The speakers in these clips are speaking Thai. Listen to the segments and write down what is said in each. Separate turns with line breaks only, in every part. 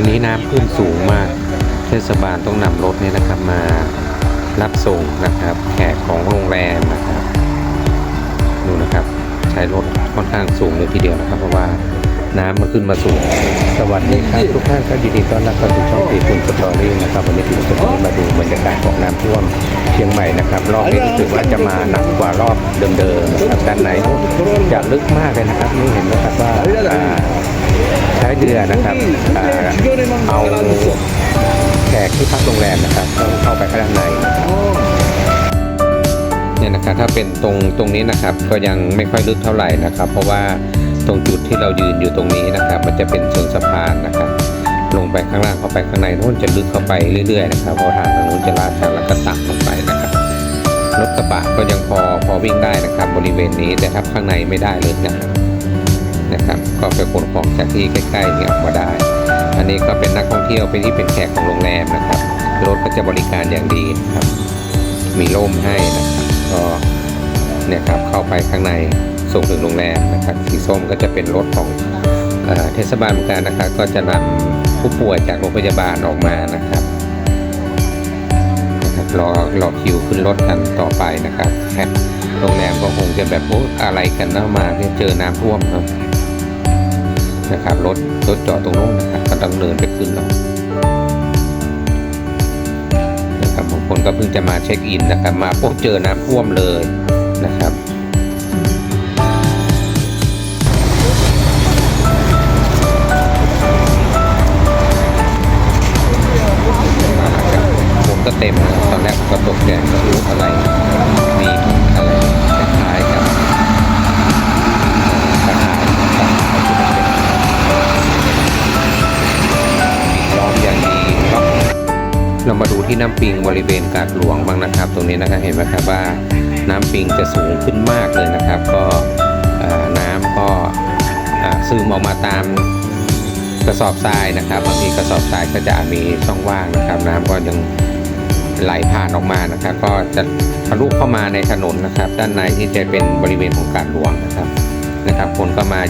วันนี้น้ำขึ้นสูงมาก เทศบาลต้องนำรถนี้นะครับมารับส่งนะครับ แขกของโรงแรมนะครับดูนะครับ ใช้รถค่อนข้างสูงเลยทีเดียวนะครับ เพราะว่าน้ำมันขึ้นมาสูง สวัสดีครับทุกท่านครับยินดีต้อนรับเข้าสู่ช่องตีคุณสตอรี่นะครับวันนี้ผมจะมาดูบรรยากาศของน้ำท่วมเชียงใหม่นะครับ รอบนี้รู้สึกว่าจะมาหนักกว่ารอบเดิมๆนะครับด้านในจะลึกมากเลยนะครับนี่เห็นนะครับว่า เรือนะครับอ่าเอาแขกที่พักโรงแรมนะครับต้องเข้าไปข้างในเนี่ยนะครับถ้าเป็นตรงตรงนี้นะครับก็ยังไม่ค่อยลึกเท่าไหร่นะครับ เพราะว่าตรงจุดที่เรายืนอยู่ตรงนี้นะครับ มันจะเป็นเชิงสะพานนะครับ ลงไปข้างล่างเข้าไปข้างในโน้นจะลึกเข้าไปเรื่อยๆนะครับเพราะทางทางโน้นจะลาดชันแล้วก็ต่ำลงไปนะครับรถกระบะก็ยังพอพอวิ่งได้นะครับ บริเวณนี้แต่ถ้าข้างในไม่ได้เลยนะครับ ก็ไปขนของจากที่ใกล้ๆนี่ออกมาได้ อันนี้ก็เป็นนักท่องเที่ยวเป็นที่เป็นแขกของโรงแรมนะครับรถก็จะบริการอย่างดีครับ มีร่มให้นะครับก็เนี่ยครับเข้าไปข้างในส่งถึงโรงแรมนะครับสีส้มก็จะเป็นรถของเอเทศบาลเหมือนกันนะครับ ก็จะนำผู้ป่วยจากโรงพยาบาลออกมานะครับนะครับรอรอคิวขึ้นรถกันต่อไปนะครับโรงแรมก็คงจะแบบโอ้อะไรกันเนาะมาเจอน้ำท่วมครับ นะครับรถรถจอดตรงโน้นนะครับกำลังเดินไปขึ้นรถนะครับบางคนก็เพิ่งจะมาเช็คอินนะครับ มาพบเจอน้ำท่วมเลย มาดูที่น้ำปิงบริเวณกาดหลวงบ้างนะครับ ตรงนี้นะครับเห็นไหมครับว่าน้ำปิงจะสูงขึ้นมากเลยนะครับ ก็น้ำก็ซึมออกมาตามกระสอบทรายนะครับบางทีกระสอบทรายก็จะมีช่องว่างนะครับ น้ำก็ยังไหลผ่านออกมานะครับ ก็จะทะลุเข้ามาในถนนนะครับ ด้านในที่จะเป็นบริเวณของกาดหลวงนะครับนะครับ คนก็มา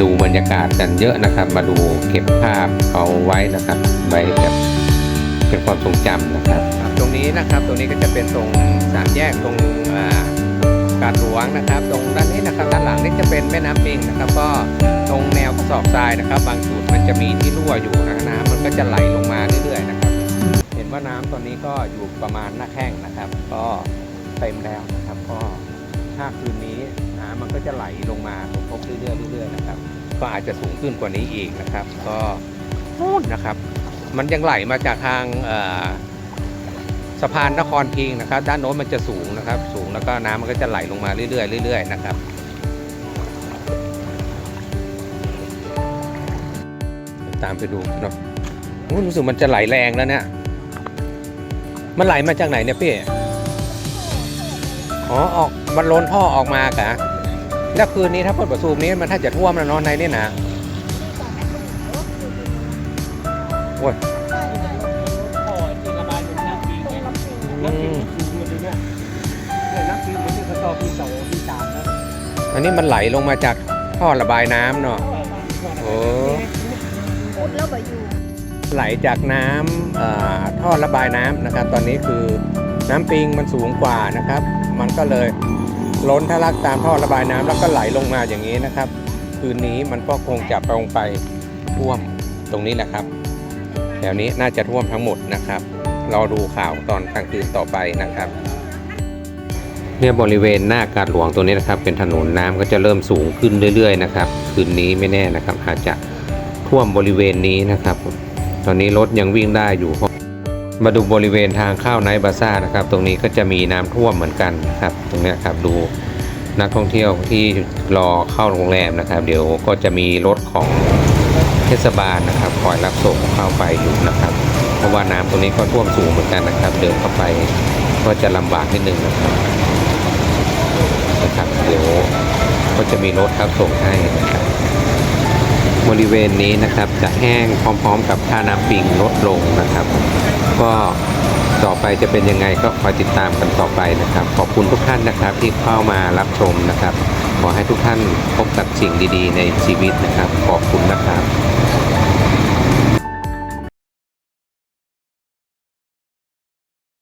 ดูบรรยากาศกันเยอะนะครับ มาดูเก็บภาพเอาไว้นะครับไว้แบบ เป็นความทรงจำนะครับตรงนี้นะครับตรงนี้ก็จะเป็นตรงสามแยกตรงการหลวงนะครับ ตรงด้านนี้นะครับด้านหลังนี่จะเป็นแม่น้ำปิงนะครับ ก็ตรงแนวกระสอบทรายนะครับ บางจุดมันจะมีที่รั่วอยู่นะน้ำมันก็จะไหลลงมาเรื่อยๆนะครับ เห็นว่าน้ำตอนนี้ก็อยู่ประมาณหน้าแข้งนะครับ ก็เต็มแล้วนะครับ ก็ถ้าคืนนี้น้ำมันก็จะไหลลงมาสมทบเรื่อยๆเรื่อยๆนะครับ ก็อาจจะสูงขึ้นกว่านี้อีกนะครับ ก็นู่นนะครับ มันยังไหลมาจากทางสะพานนครพิงค์นะครับ ด้านโน้นมันจะสูงนะครับ สูงแล้วก็น้ำมันก็จะไหลลงมาเรื่อยๆเรื่อยๆนะครับตามไปดูเนาะรู้สึกมันจะไหลแรงแล้วเนี่ยมันไหลมาจากไหนเนี่ยพี่อ๋อออกมันล้นท่อออกมากะแล้วคืนนี้ถ้าเปิดประตูนี้มันถ้าจะท่วมแล้วเนอนในนี่นะ โอ้ย
ท่อที่ระบายลงน้ำปีไงน้ำปีมันสูงมาเลยเนี่ยเนี่ยน้ำปีมันที่กระสอบที่สองที่สามนะ
อันนี้มันไหลลงมาจากท่อระบายน้ำเนาะโอ้
พูดแล้วบ่อยู่
ไหลจากน้ำเอ่อท่อระบายน้ำนะครับ ตอนนี้คือน้ำปิงมันสูงกว่านะครับ มันก็เลยล้นทะลักตามท่อระบายน้ำแล้วก็ไหลลงมาอย่างนี้นะครับ คืนนี้มันก็คงจะลงไปท่วมตรงนี้แหละครับ แถวนี้น่าจะท่วมทั้งหมดนะครับรอดูข่าวตอนกลางคืนต่อไปนะครับเนี่ยบริเวณหน้ากาดหลวงตัวนี้นะครับ เป็นถนนน้ำก็จะเริ่มสูงขึ้นเรื่อย ๆ นะครับ คืนนี้ไม่แน่นะครับ อาจจะท่วมบริเวณนี้นะครับ ตอนนี้รถยังวิ่งได้อยู่มาดูบริเวณทางเข้าไนท์บาซ่านะครับ ตรงนี้ก็จะมีน้ำท่วมเหมือนกันนะครับ ตรงนี้ครับดูนักท่องเที่ยวที่รอเข้าโรงแรมนะครับ เดี๋ยวก็จะมีรถของ ทศบาลนะครับคอยรับส่งเข้าไปอยู่นะครับ เพราะว่าน้ำตรงนี้ก็ท่วมสูงเหมือนกันนะครับ เดินเข้าไปก็จะลำบากนิดนึงนะครับนะครับเดี๋ยวก็จะมีรถครับส่งให้นะครับบริเวณนี้นะครับจะแห้งพร้อมๆ กับค่าน้ำปิงลดลงนะครับ ก็ต่อไปจะเป็นยังไงก็คอยติดตามกันต่อไปนะครับ ขอบคุณทุกท่านนะครับที่เข้ามารับชมนะครับ ขอให้ทุกท่านพบกับสิ่งดีๆ ในชีวิตนะครับ ขอบคุณนะครับ